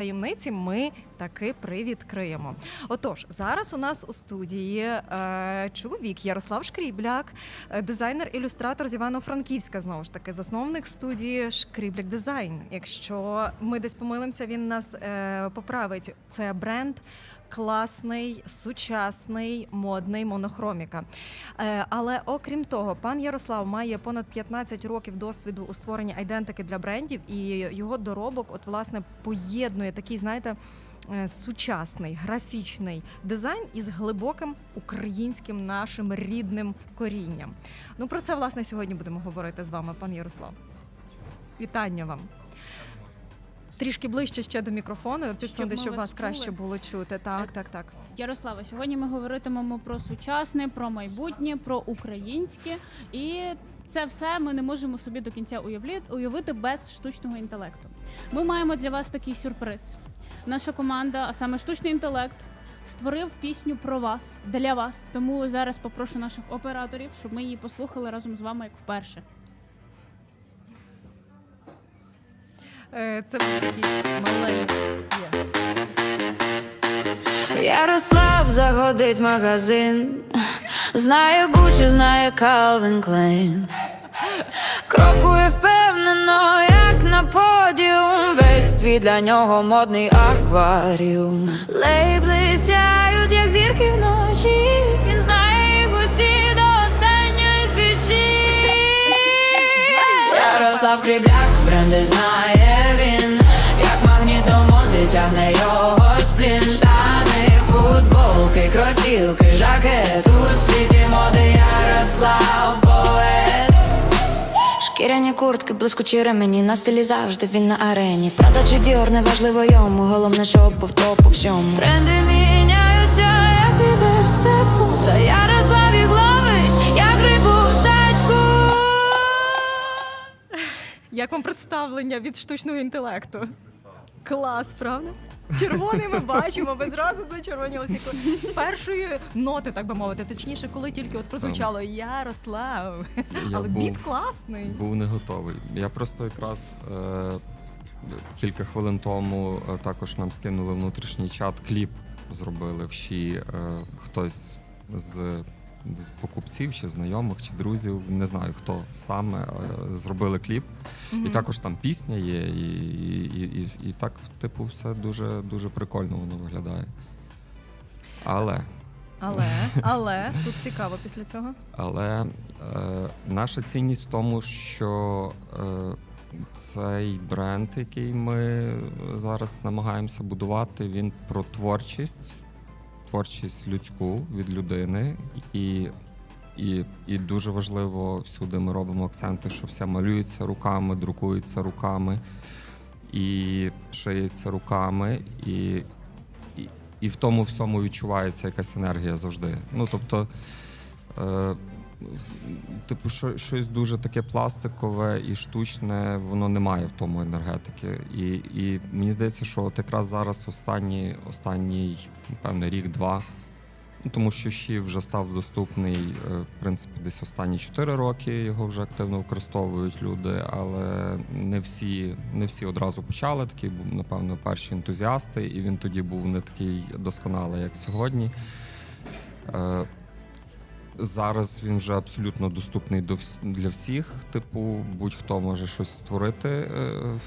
таємниці ми таки привідкриємо. Отож, зараз у нас у студії е, чоловік Ярослав Шкрібляк, е, дизайнер-ілюстратор з Івано-Франківська, знову ж таки, засновник студії Шкрібляк Дизайн. Якщо ми десь помилимося, він нас е, поправить. Це бренд. Класний, сучасний, модний монохроміка. Е, але окрім того, пан Ярослав має понад 15 років досвіду у створенні айдентики для брендів, і його доробок, от власне, поєднує такий, знаєте. е, Сучасний графічний дизайн із глибоким українським нашим рідним корінням. Ну про це власне сьогодні будемо говорити з вами, пан Ярослав. Вітання вам. Трішки ближче ще до мікрофону, підсунути, щоб вас вас краще було чути. Так, так, так. Ярослава, сьогодні ми говоритимемо про сучасне, про майбутнє, про українське, і це все ми не можемо собі до кінця уявити без штучного інтелекту. Ми маємо для вас такий сюрприз. Наша команда, а саме штучний інтелект, створив пісню про вас для вас. Тому зараз попрошу наших операторів, щоб ми її послухали разом з вами як вперше. Це був такий маленький. Ярослав заходить в магазин. Знає Гуччі, знає Calvin Klein Крокує впевнено, як на подіум. Весь світ для нього модний акваріум. Лейбли сяють, як зірки вночі. Він знає їх усі до останньої свічі. Ярослав Крібляк, бренди знає він, як магніт до моди тягне його сплін. Штани, футболки, кросівки, жакет у світі моди Ярослав поет. Шкіряні куртки, блискучі ремені на стилі завжди він на арені. Прада чи діор, неважливо йому, головне, щоб був топ у всьому. Тренди міняються, як іде в степу. Та Ярослав Як вам представлення від штучного інтелекту? Клас, правда? Червоний ми бачимо, ви зразу зачервонілися з першої ноти, так би мовити. Точніше, коли тільки от прозвучало Ярослав. Я Але був, біт класний. був не готовий. Я просто якраз е, кілька хвилин тому е, також нам скинули внутрішній чат, кліп зробили в ЩІ. Е, хтось з, з покупців чи знайомих, чи друзів, не знаю хто саме, е, зробили кліп. І також там пісня є, і, і, і, і, і так, типу, все дуже, дуже прикольно воно виглядає. Але. Але, але тут цікаво після цього. Але е, наша цінність в тому, що е, цей бренд, який ми зараз намагаємося будувати, він про творчість, творчість людську від людини. І, і, і дуже важливо всюди ми робимо акценти, що все малюється руками, друкується руками і шиється руками. І, і, і в тому всьому відчувається якась енергія завжди. Ну тобто. Е, Типу, що, щось дуже таке пластикове і штучне, воно не має в тому енергетики. І, і мені здається, що от якраз зараз останній, останній певне, рік-два, ну, тому що ще вже став доступний, е, в принципі, десь останні 4 роки його вже активно використовують люди, але не всі, не всі одразу почали. Такий був, напевно, перші ентузіасти, і він тоді був не такий досконалий, як сьогодні. Е, Зараз він вже абсолютно доступний до для всіх. Типу, будь-хто може щось створити е,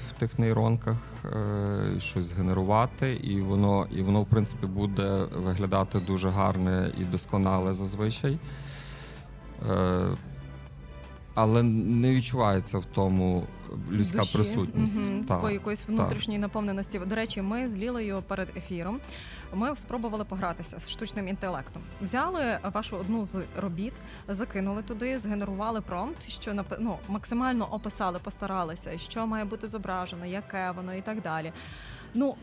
в тих нейронках, е, щось згенерувати, і воно, і воно, в принципі, буде виглядати дуже гарне і досконале зазвичай. Але не відчувається в тому людська Душі. присутність. Мгм, Так, Такої якоїсь внутрішньої наповненості. До речі, ми з Лілею перед ефіром ми спробували погратися з штучним інтелектом. Взяли вашу одну з робіт, закинули туди, згенерували промпт, що напи- ну, максимально описали, постаралися, що має бути зображено, яке воно і так далі. Ну,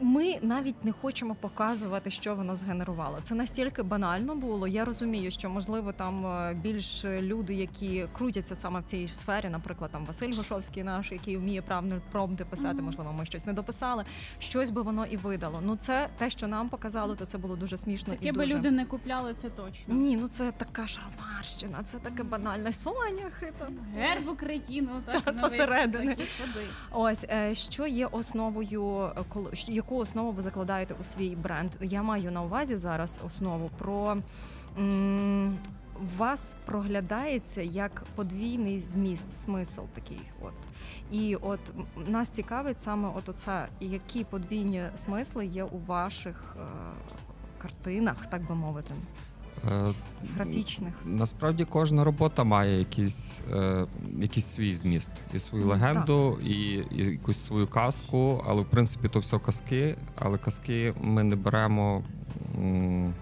Ми навіть не хочемо показувати, що воно згенерувало. Це настільки банально було. Я розумію, що можливо там е, більш люди, які крутяться саме в цій сфері, наприклад, там Василь Гошовський наш, який вміє правильно промпти писати, Мгм. можливо, ми щось не дописали. Щось би воно і видало. Ну це те, що нам показали, то це було дуже смішно Таке і би дуже... люди не купляли, це точно. Ні, ну це така шарварщина, це таке банальне Соня хита. Герб України, так ходи. Ось е, що є основою, е, коли яку основу ви закладаєте у свій бренд? Я маю на увазі зараз основу про. вас проглядається як подвійний зміст, смисл такий. От і от нас цікавить саме от оце, які подвійні смисли є у ваших е, картинах, так би мовити, графічних. Насправді кожна робота має якийсь, е, якийсь свій зміст і свою легенду, і, і якусь свою казку. Але в принципі то все казки. Але казки ми не беремо. м,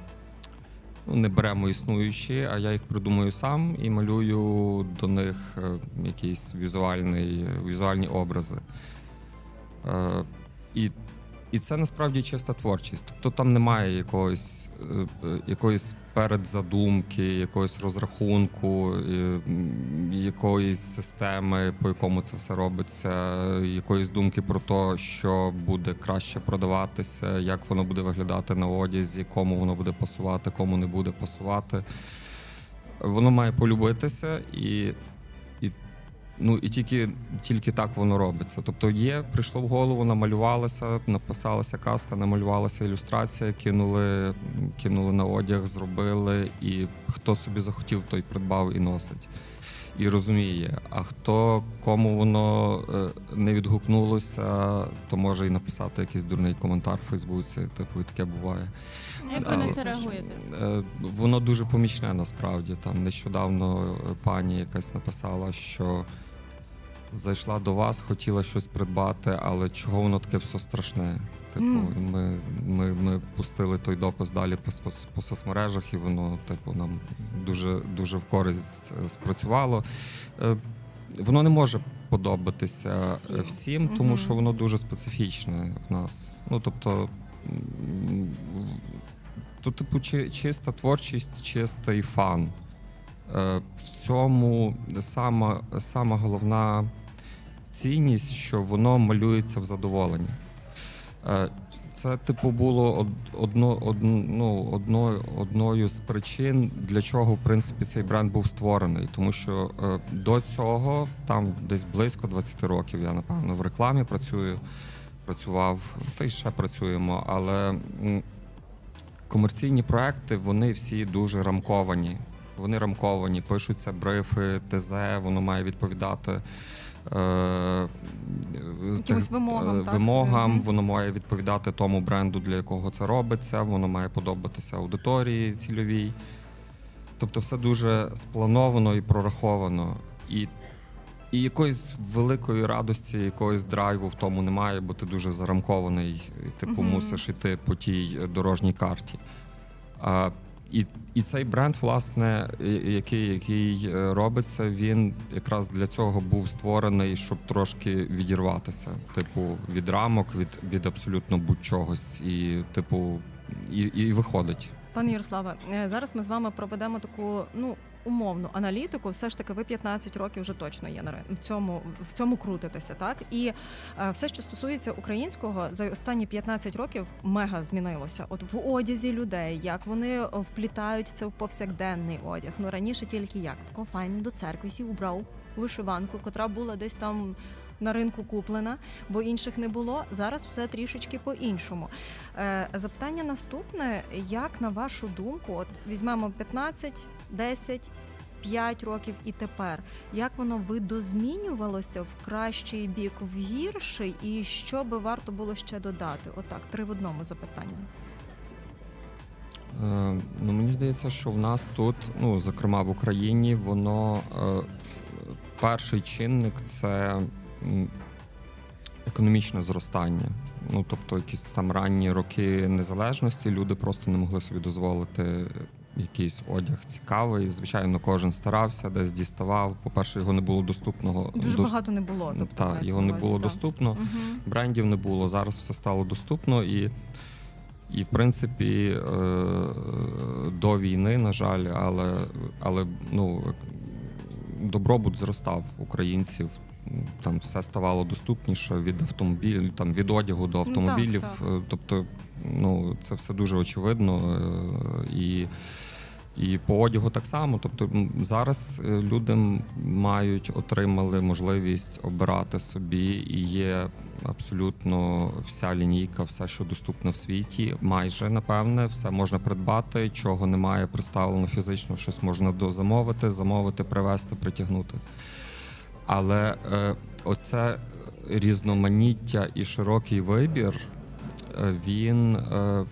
Ну, не беремо існуючі, а я їх придумую сам і малюю до них е, якісь візуальний, візуальні образи. Е, і, і це насправді чиста творчість. Тобто там немає якогось, е, е, якоїсь передзадумки, якогось розрахунку, е, якоїсь системи, по якому це все робиться, якоїсь думки про те, що буде краще продаватися, як воно буде виглядати на одязі, кому воно буде пасувати, кому не буде пасувати. Воно має полюбитися і. Ну і тільки, тільки так воно робиться. Тобто є, прийшло в голову, намалювалося, написалася казка, намалювалася ілюстрація, кинули, кинули на одяг, зробили, і хто собі захотів, той придбав і носить. І розуміє. А хто кому воно е, не відгукнулося, то може і написати якийсь дурний коментар в Фейсбуці. Типу, і таке буває. Як ви на це реагуєте? Е, Воно дуже помічне насправді. Там нещодавно пані якась написала, що зайшла до вас, хотіла щось придбати, але чого воно таке все страшне? Типу, і ми, ми, ми пустили той допис далі по, по, по соцмережах, і воно, типу, нам дуже, дуже в користь спрацювало. Е, Воно не може подобатися Всім. всім, тому Мгм. що воно дуже специфічне в нас. Ну тобто. то, типу, чи, чиста творчість, чистий фан. Е, в цьому сама, сама головна цінність, що воно малюється в задоволенні. Е, це, типу, було од, одно, ну, одною, одною з причин, для чого в принципі цей бренд був створений. Тому що е, до цього, там десь близько 20 років, я напевно в рекламі працюю, працював, та й ще працюємо, але комерційні проекти вони всі дуже рамковані. Вони рамковані, пишуться брифи, ТЗ, воно має відповідати. Е, Якимось вимогам, е, так? вимогам, воно має відповідати тому бренду, для якого це робиться, воно має подобатися аудиторії цільовій. Тобто все дуже сплановано і прораховано. І, і якоїсь великої радості, якогось драйву в тому немає, бо ти дуже зарамкований, і, типу, Мгм. мусиш іти по тій дорожній карті. А, і, і цей бренд, власне, який, який е, робиться, він якраз для цього був створений, щоб трошки відірватися, типу, від рамок, від, від абсолютно будь-чогось. І, типу, і, і виходить. Пане Ярославе, е, зараз ми з вами проведемо таку ну умовну аналітику. Все ж таки, ви 15 років вже точно є на в цьому в цьому крутитеся, так і е, все, що стосується українського, за останні 15 років мега змінилося. От в одязі людей, як вони вплітають це в повсякденний одяг. Ну раніше тільки як тако файно до церкви сів убрав вишиванку, котра була десь там. На ринку куплена, бо інших не було. Зараз все трішечки по-іншому. Е, запитання наступне: як на вашу думку, от візьмемо 15, 10, 5 років і тепер, як воно видозмінювалося в кращий бік, в гірший, і що би варто було ще додати? Отак, три в одному запитання. Е, ну, мені здається, що в нас тут, ну, зокрема в Україні, воно е, перший чинник це економічне зростання. Ну, тобто, якісь там ранні роки незалежності люди просто не могли собі дозволити якийсь одяг цікавий. Звичайно, кожен старався, десь діставав. По-перше, його не було доступного. Дуже дос- багато не було. Тобто, Так, його не було так. доступно, Мгм. брендів не було. Зараз все стало доступно і. І в принципі, е, до війни, на жаль, але, але ну, добробут зростав українців. Там все ставало доступніше від автомобілів, там від одягу до автомобілів. Ну, так. Е, Тобто, ну це все дуже очевидно. е, І, і по одягу так само. Тобто, зараз е, люди мають отримали можливість обирати собі, і є абсолютно вся лінійка, все, що доступно в світі, майже напевне, все можна придбати, чого немає представлено фізично, щось можна дозамовити, замовити, привезти, притягнути. Але е, оце різноманіття і широкий вибір, е, він е,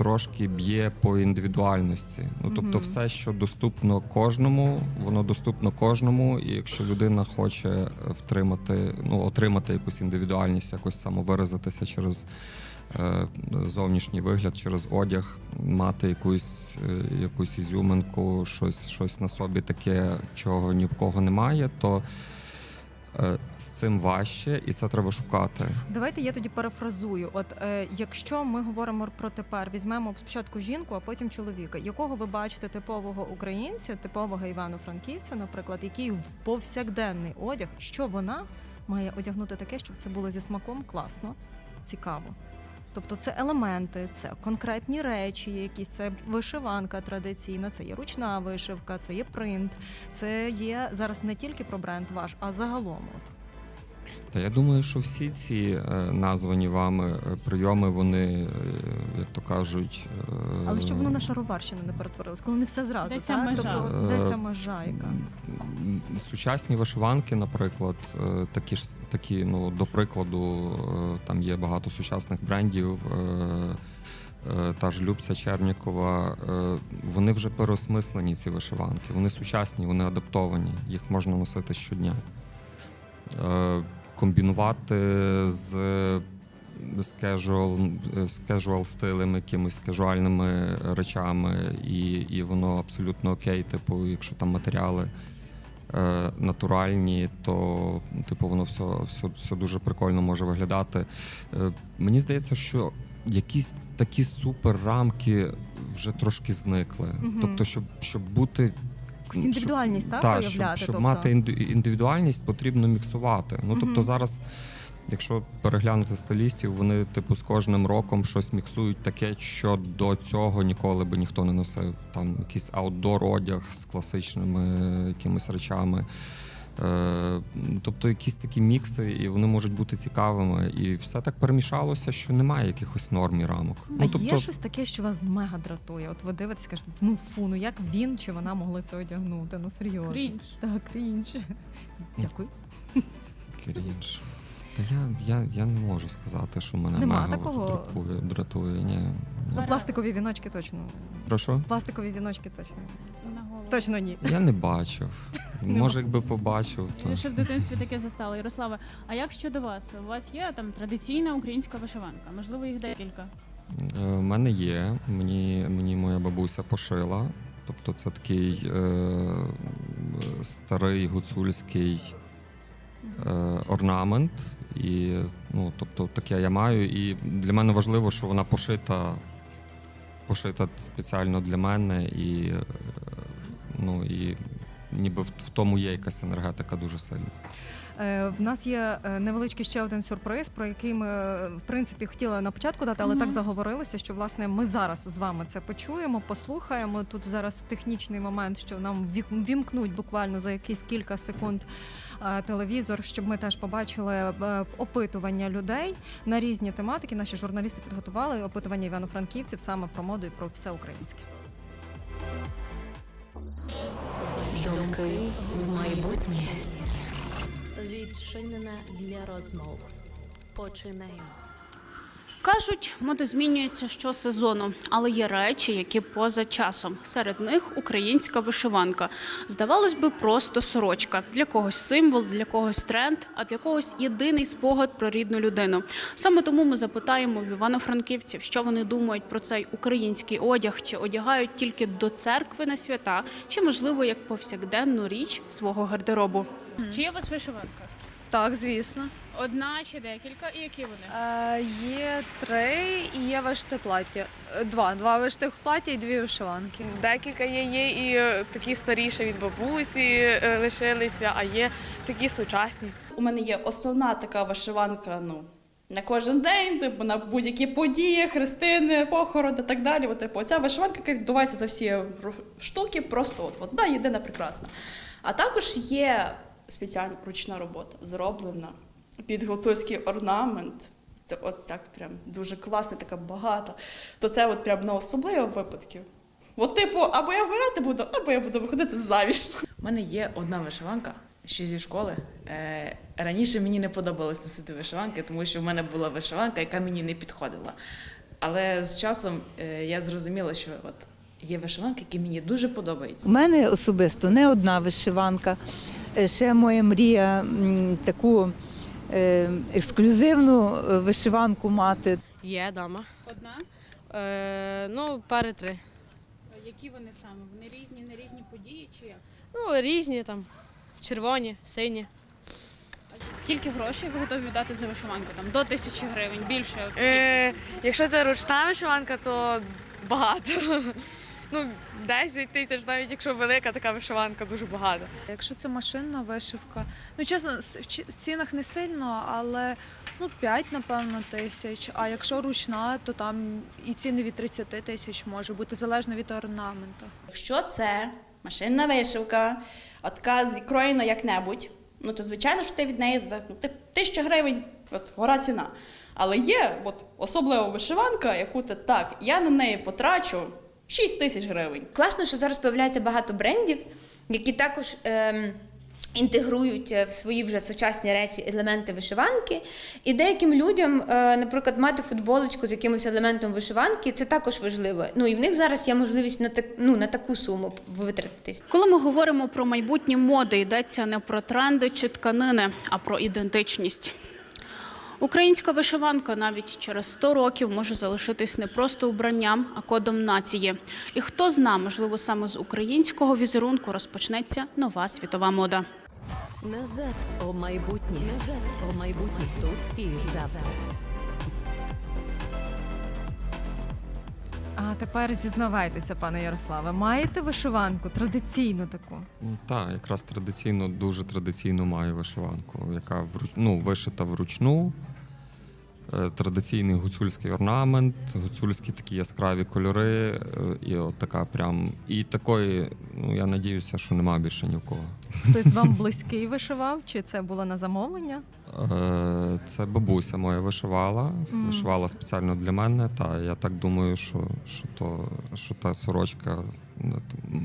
трошки б'є по індивідуальності. Ну тобто, все, що доступно кожному, воно доступно кожному. І якщо людина хоче е, втримати, ну отримати якусь індивідуальність, якось самовиразитися через. е, Зовнішній вигляд через одяг, мати якусь, е, якусь ізюминку, щось, щось на собі таке, чого ні в кого немає, то з цим важче, і це треба шукати. Давайте я тоді перефразую. От е, якщо ми говоримо про тепер, візьмемо спочатку жінку, а потім чоловіка, якого ви бачите типового українця, типового івано-франківця, наприклад, який в повсякденний одяг, що вона має одягнути таке, щоб це було зі смаком класно, цікаво. Тобто це елементи, це конкретні речі, якісь це вишиванка традиційна, це є ручна вишивка, це є принт, це є зараз не тільки про бренд ваш, а загалом. От. Та я думаю, що всі ці е, названі вами е, прийоми, вони, е, як то кажуть, Але щоб воно на шароварщину не перетворилось, коли не все зразу. Де ця так? межа? Тобто, де ця межа, яка? сучасні вишиванки, наприклад, такі ж такі, ну до прикладу, там є багато сучасних брендів. Та ж Любця Чернікова, вони вже переосмислені, ці вишиванки. Вони сучасні, вони адаптовані, їх можна носити щодня. Комбінувати з, з, casual, з casual стилем, якимись кажуальними речами, і, і воно абсолютно окей. Типу, якщо там матеріали е, натуральні, то типу воно все, все, все дуже прикольно може виглядати. Е, мені здається, що якісь такі супер рамки вже трошки зникли. Мгм. Тобто, щоб, щоб бути Якусь індивідуальність, так, та, проявляти. Щоб, щоб тобто. мати індивідуальність, потрібно міксувати. Ну тобто зараз, якщо переглянути стилістів, вони типу з кожним роком щось міксують таке, що до цього ніколи би ніхто не носив. Там якийсь аутдор одяг з класичними якимись речами. Е, тобто якісь такі мікси, і вони можуть бути цікавими. І все так перемішалося, що немає якихось норм і рамок. А ну, тобто, є щось таке, що вас мега дратує. От ви дивитесь, кажете, ну фу, ну як він чи вона могли це одягнути? Ну серйозно. Крінж. Так, крінж. Дякую. Крінж. Та я, я, я не можу сказати, що мене Нема мега такого? дратує, дратує. Ні, ні. Ну, пластикові віночки точно. Про що? Пластикові віночки точно. На голову. Точно ні. Я не бачив. Може, якби побачив, то Ви ще в дитинстві таке застали. Ярославе, а як щодо вас? У вас є там традиційна українська вишиванка? Можливо, їх декілька. Е, в мене є. Мені, мені моя бабуся пошила. Тобто це такий е, старий гуцульський е, орнамент. І ну, тобто, таке я маю. І для мене важливо, що вона пошита, пошита спеціально для мене. І, е, ну, і ніби в, тому є якась енергетика дуже сильна. Е, В нас є е, невеличкий ще один сюрприз, про який ми е, в принципі хотіли на початку дати, але Мгм. так заговорилися, що власне ми зараз з вами це почуємо, послухаємо. Тут зараз технічний момент, що нам вімкнуть буквально за якісь кілька секунд телевізор, щоб ми теж побачили опитування людей на різні тематики. Наші журналісти підготували опитування івано-франківців саме про моду і про все українське. Думки в майбутнє. Відчинена для розмов. Починаємо. Кажуть, мода змінюється щосезону, але є речі, які поза часом. Серед них українська вишиванка. Здавалось би, просто сорочка. Для когось символ, для когось тренд, а для когось єдиний спогад про рідну людину. Саме тому ми запитаємо в івано-франківців, що вони думають про цей український одяг, чи одягають тільки до церкви на свята, чи можливо як повсякденну річ свого гардеробу. Чи є у вас вишиванка? Так, звісно. Одна чи декілька, і які вони? Е, є три і є вишите плаття. Е, Два. Два вишитих плаття і дві вишиванки. Декілька є, є і е, такі старіші від бабусі е, лишилися, а є такі сучасні. У мене є основна така вишиванка, ну. На кожен день, типу, на будь-які події, хрестини, похорон і так далі. От, типу, ця вишиванка, яка відбувається за всі ру- штуки, просто от одна єдина прекрасна. А також є спеціальна ручна робота, зроблена під гуцульський орнамент. Це от так прям дуже класна, така багата. То це от прям на особливі випадки. От, типу, або я вмирати буду, або я буду виходити заміж. У мене є одна вишиванка ще зі школи. Е, раніше мені не подобалось носити вишиванки, тому що в мене була вишиванка, яка мені не підходила. Але з часом е, я зрозуміла, що от є вишиванки, які мені дуже подобаються. У мене особисто не одна вишиванка. Е, Ще моя мрія таку е, ексклюзивну е, вишиванку мати. Є дама. Одна. Е, ну, пари три. Які вони саме? Вони різні на різні події чи як? Ну, різні там. Червоні, сині. Скільки грошей ви готові віддати за вишиванку? Там до тисячі гривень, більше. Е, якщо це ручна вишиванка, то багато. Ну, 10 тисяч, навіть якщо велика така вишиванка, дуже багато. Якщо це машинна вишивка, ну чесно, в цінах не сильно, але ну 5, напевно, тисяч. А якщо ручна, то там і ціни від 30 тисяч може бути залежно від орнаменту. Якщо це машинна вишивка, а така зікроєна як-небудь, ну то звичайно, що ти від неї за ну, ти- тисяча гривень, от гора ціна. Але є от, особлива вишиванка, яку ти так, я на неї потрачу 6 тисяч гривень. Класно, що зараз появляється багато брендів, які також ем, інтегрують е, в свої вже сучасні речі елементи вишиванки. І деяким людям, е, наприклад, мати футболочку з якимось елементом вишиванки, це також важливо. Ну і в них зараз є можливість на так, ну, на таку суму витратитись. Коли ми говоримо про майбутнє моди, йдеться не про тренди чи тканини, а про ідентичність. Українська вишиванка навіть через 100 років може залишитись не просто убранням, а кодом нації. І хто зна, можливо, саме з українського візерунку розпочнеться нова світова мода. Назад у майбутнє. Назад у майбутнє тут і завтра. А тепер зізнавайтеся, пане Ярославе, маєте вишиванку традиційну таку? Так, якраз традиційно, дуже традиційно маю вишиванку, яка вруч... ну, вишита вручну. Е, Традиційний гуцульський орнамент, гуцульські такі яскраві кольори, е, і от така прям. І такої, ну я надіюся, що нема більше ні в кого. Хтось вам близький вишивав, чи це було на замовлення? Е, Це бабуся моя вишивала, Мгм. вишивала спеціально для мене. Та я так думаю, що, що, то, що та сорочка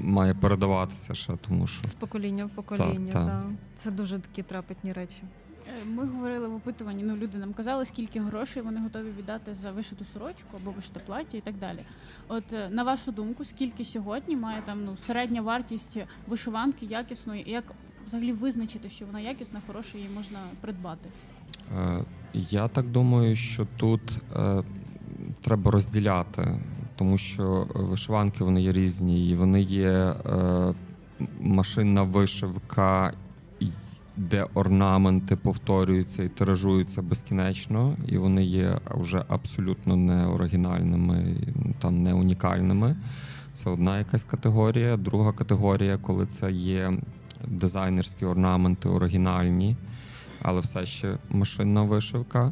має передаватися ще, тому що З покоління в покоління. так. да. Це дуже такі трапетні речі. Ми говорили в опитуванні, ну люди нам казали, скільки грошей вони готові віддати за вишиту сорочку або вишите плаття і так далі. От е, на вашу думку, скільки сьогодні має там ну середня вартість вишиванки якісної, і як взагалі визначити, що вона якісна, хороша, її можна придбати? Е, Я так думаю, що тут е, треба розділяти, тому що вишиванки вони є різні, і вони є е, машинна вишивка, де орнаменти повторюються і тиражуються безкінечно, і вони є вже абсолютно не оригінальними, там не унікальними. Це одна якась категорія. Друга категорія, коли це є дизайнерські орнаменти оригінальні але все ще машинна вишивка.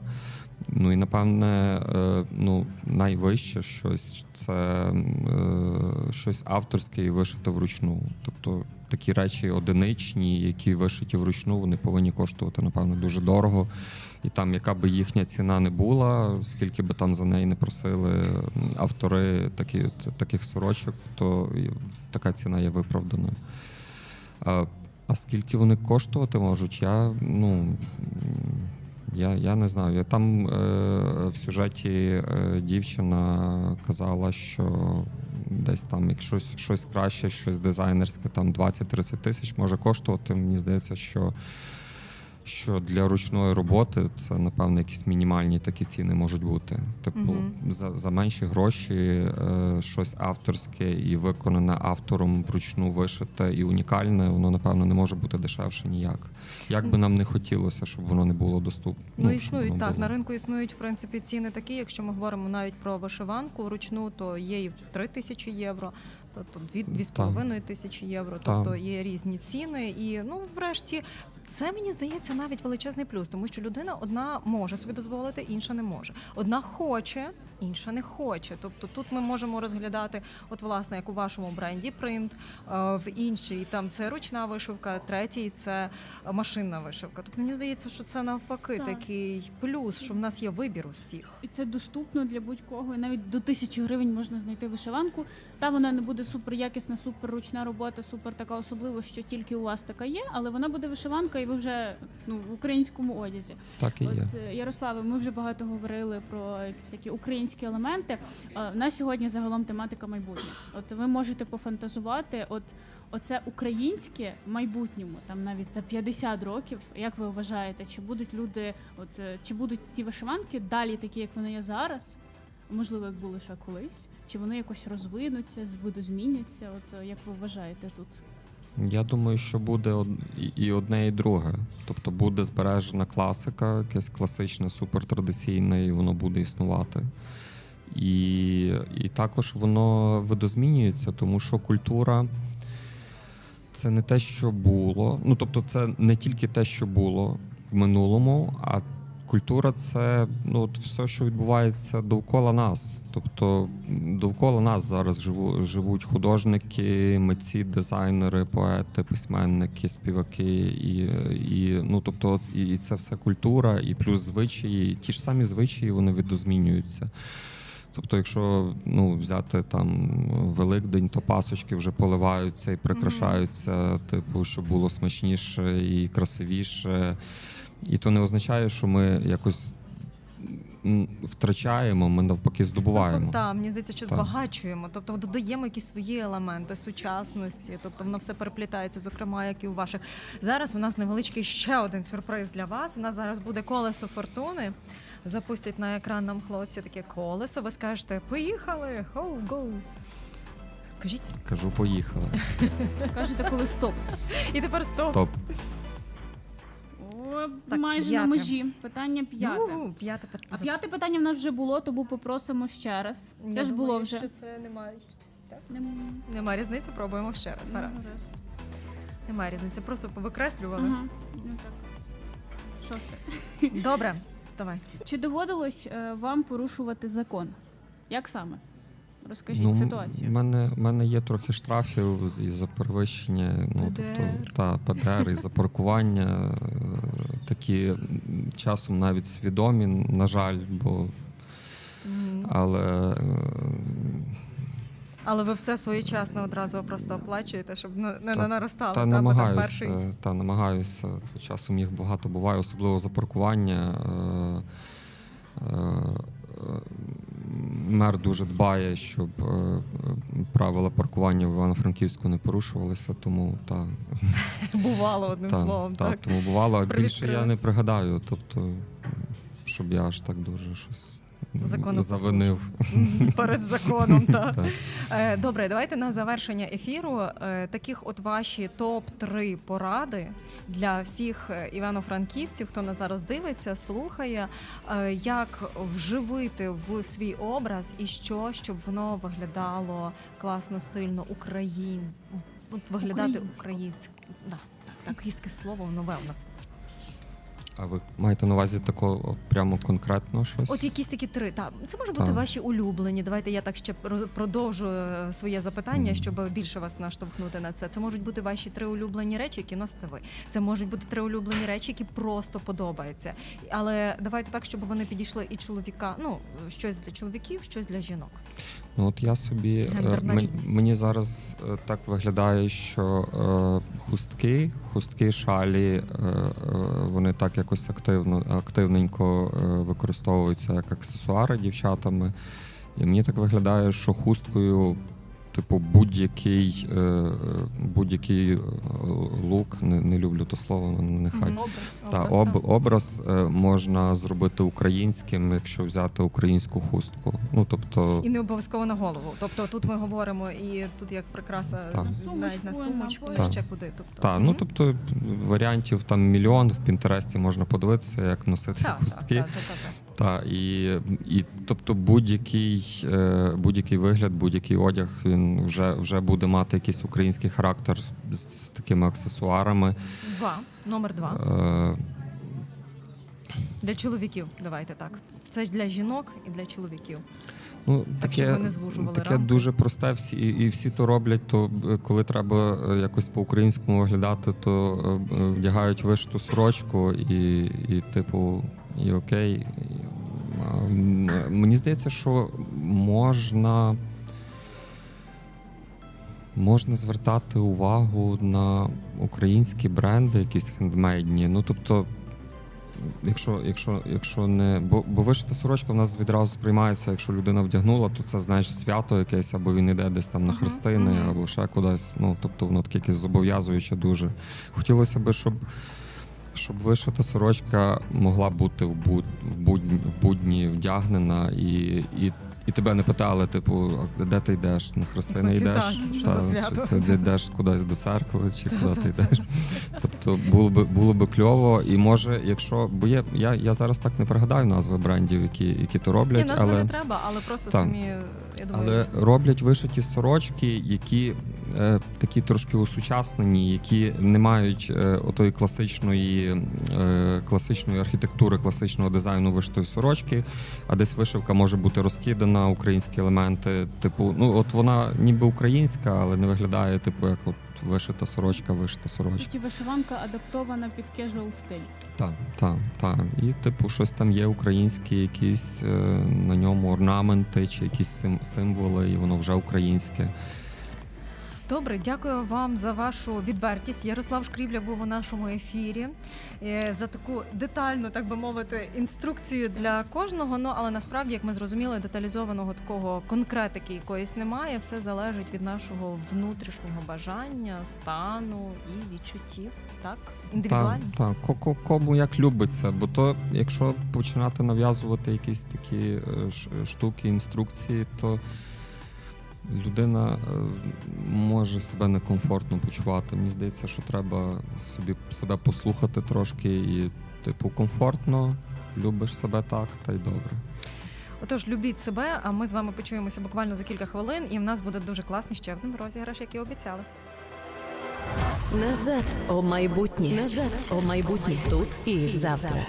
Ну і напевне, е, ну, найвище щось це е, щось авторське і вишите вручну. Тобто такі речі одиничні, які вишиті вручну, вони повинні коштувати, напевно, дуже дорого. І там, яка би їхня ціна не була, скільки би там за неї не просили автори такі, таких сорочок, то така ціна є виправданою. А, а скільки вони коштувати можуть, я ну Я, я не знаю. Там е, в сюжеті е, дівчина казала, що десь там, якщо щось, краще, щось дизайнерське, там 20-30 тисяч може коштувати. Мені здається, що, що для ручної роботи це, напевно, якісь мінімальні такі ціни можуть бути. Типу, Мгм. за, за менші гроші е, щось авторське і виконане автором вручну вишите і унікальне, воно, напевно, не може бути дешевше ніяк. Як би нам не хотілося, щоб воно не було доступно. Ну, щоб існують так. було. На ринку існують в принципі ціни такі. Якщо ми говоримо навіть про вишиванку ручну, то є і 3 тисячі євро, тобто 2-2,5 тисячі євро. Тобто є різні ціни. І ну, врешті, це мені здається навіть величезний плюс, тому що людина одна може собі дозволити, інша не може. Одна хоче, інша не хоче. Тобто тут ми можемо розглядати, от власне, як у вашому бренді принт, е, в іншій там це ручна вишивка, третій це машинна вишивка. Тобто мені здається, що це навпаки Так. такий плюс, що в нас є вибір у всіх. І це доступно для будь-кого. І навіть до тисячі гривень можна знайти вишиванку. Та вона не буде супер якісна, супер ручна робота, супер така особлива, що тільки у вас така є, але вона буде вишиванка, і ви вже ну в українському одязі. Так і є. От е, Ярославе, ми вже багато говорили про всякі українські елементи. Е, У нас сьогодні загалом тематика майбутнє. От ви можете пофантазувати, от оце українське в майбутньому, там навіть за 50 років. Як ви вважаєте, чи будуть люди, от е, чи будуть ці вишиванки далі такі, як вони є зараз? Можливо, як були ще колись? Чи вони якось розвинуться, видозміняться? От е, як ви вважаєте тут? Я думаю, що буде і одне, і друге. Тобто буде збережена класика, якесь класичне, супертрадиційне, і воно буде існувати. І, і також воно видозмінюється, тому що культура це не те, що було. Ну тобто, це не тільки те, що було в минулому, а культура це ну, от все, що відбувається довкола нас. Тобто довкола нас зараз живу, живуть художники, митці, дизайнери, поети, письменники, співаки, і, і ну тобто, і це все культура, і плюс звичаї, ті ж самі звичаї вони видозмінюються. Тобто, якщо ну, взяти там Великдень, то пасочки вже поливаються і прикрашаються, типу, щоб було смачніше і красивіше. І то не означає, що ми якось втрачаємо, ми навпаки здобуваємо. Так, мені здається, що збагачуємо, тобто додаємо якісь свої елементи сучасності, тобто воно все переплітається, зокрема, як і у ваших. Зараз у нас невеличкий ще один сюрприз для вас. У нас зараз буде колесо фортуни. Запустять на екран нам хлопці таке колесо. Ви скажете, поїхали, хоу, гоу. Кажіть, Кажу, поїхали. Скажете, коли стоп? і тепер стоп. Стоп. О, Так, майже п'яте. на межі. Питання п'яте. Ну, п'яте А п'яте питання в нас вже було, тому попросимо ще раз. Це ж було вже. Що це немає. Нем- Немає різниці, пробуємо ще раз. Гаразд. Гаразд. Немає різниці, просто повикреслювали. Ага. Ну так. Шосте. Добре, давай. Чи доводилось е, вам порушувати закон? Як саме? Розкажіть У ситуацію. мене, мене є трохи штрафів з- із-за перевищення, ну тобто ПДР. та ПДР і за паркування. е, Такі м, часом навіть свідомі, на жаль, бо але е, Але ви все своєчасно одразу просто оплачуєте, щоб не, не Та- наростало. Та там намагаюся, перший. та намагаюся. Часом їх багато буває, особливо за паркування. Е, е, е, Мер дуже дбає, щоб е, е, правила паркування в Івано-Франківську не порушувалися, тому та, Бувало одним та, словом, та, так. тому бувало. А більше я не пригадаю, тобто, щоб я аж так дуже щось Законопослушний. завинив. Перед законом, так. Так. Е, Добре, давайте на завершення ефіру е, таких от ваші топ-3 поради для всіх е, івано-франківців, хто нас зараз дивиться, слухає, як вживити в свій образ і що, щоб воно виглядало класно, стильно, Україн, от виглядати Українсько. українсько. Да, так, так, різке слово нове у нас. А ви маєте на увазі такого прямо конкретно щось? От якісь такі три. Так, це може бути Так. ваші улюблені. Давайте я так ще про- продовжу е, своє запитання, Мгм. щоб більше вас наштовхнути на це. Це можуть бути ваші три улюблені речі, які носите ви. Це можуть бути три улюблені речі, які просто подобаються. Але давайте так, щоб вони підійшли і чоловіка. Ну щось для чоловіків, щось для жінок. Ну от я собі е, мені зараз е, так виглядає, що хустки, хустки, шалі, е, е, вони так якось активно, активненько е, використовуються як аксесуари дівчатами. І мені так виглядає, що хусткою, типу, будь-який, е, е, будь-який е, лук, не, не люблю то слово, нехай. Образ. Та Образ, об, образ е, можна зробити українським, якщо взяти українську хустку. Ну тобто, І не обов'язково на голову. Тобто тут ми говоримо і тут як прикраса Так. навіть на Сумочку, на і ще куди. Тобто, та, ну тобто варіантів там мільйон в Пінтересті можна подивитися, як носити так, хустки. Так, так, так, так. Та і, і тобто будь-який, е, будь-який вигляд, будь-який одяг він вже, вже буде мати якийсь український характер з, з такими аксесуарами. Два. Номер два. Е, Для чоловіків. Давайте так. Це ж для жінок і для чоловіків. Ну, Так, щоб таке, ви не звужували таке рамки. дуже просте, всі, і, і всі то роблять, то е, коли треба е, якось по-українському виглядати, то вдягають вишиту сорочку і, і типу, і окей. І, а, м, е, Мені здається, що можна. Можна звертати увагу на українські бренди, якісь хендмейдні. Ну тобто, якщо, якщо, якщо не. Бо, бо вишита сорочка в нас відразу сприймається, якщо людина вдягнула, то це знаєш свято якесь, або він іде десь там на хрестини, або ще кудись. Ну тобто воно таке якесь зобов'язуюче дуже. Хотілося б, щоб. Щоб вишита сорочка могла бути в, буд, в, будні, в будні вдягнена, і, і, і тебе не питали, типу, де ти йдеш? На хрестини йдеш? що чи ти йдеш кудись до церкви, чи куди ти йдеш? Тобто було би було би кльово, і може, якщо бо є, я, я зараз так не пригадаю назви брендів, які, які то Ні, роблять, назви але не треба, але просто Так. самі, я думаю, але роблять вишиті сорочки, які такі трошки усучаснені, які не мають е, отої класичної, е, класичної архітектури, класичного дизайну вишитої сорочки, а десь вишивка може бути розкидана, українські елементи. Типу, ну от вона ніби українська, але не виглядає, типу, як от вишита сорочка, вишита сорочка. суті, вишиванка адаптована під кежуал стиль. Так, так, так. І, типу, щось там є українське, якісь е, на ньому орнаменти чи якісь сим- символи, і воно вже українське. Добре, дякую вам за вашу відвертість. Ярослав Шкрібля був у нашому ефірі е, за таку детальну, так би мовити, інструкцію для кожного. Ну але насправді, як ми зрозуміли, деталізованого такого конкретики якоїсь немає. Все залежить від нашого внутрішнього бажання, стану і відчуттів. Так, Так, індивідуальність. так. Ко- Кому як любиться, бо то, якщо починати нав'язувати якісь такі е, штуки, інструкції, то людина е, може себе некомфортно почувати. Мені здається, що треба собі себе послухати трошки і, типу, комфортно, любиш себе так, та й добре. Отож, любіть себе. А ми з вами почуємося буквально за кілька хвилин, і в нас буде дуже класний ще один розіграш, як і обіцяли. Назад у майбутнє. Назад у майбутнє. Тут і завтра.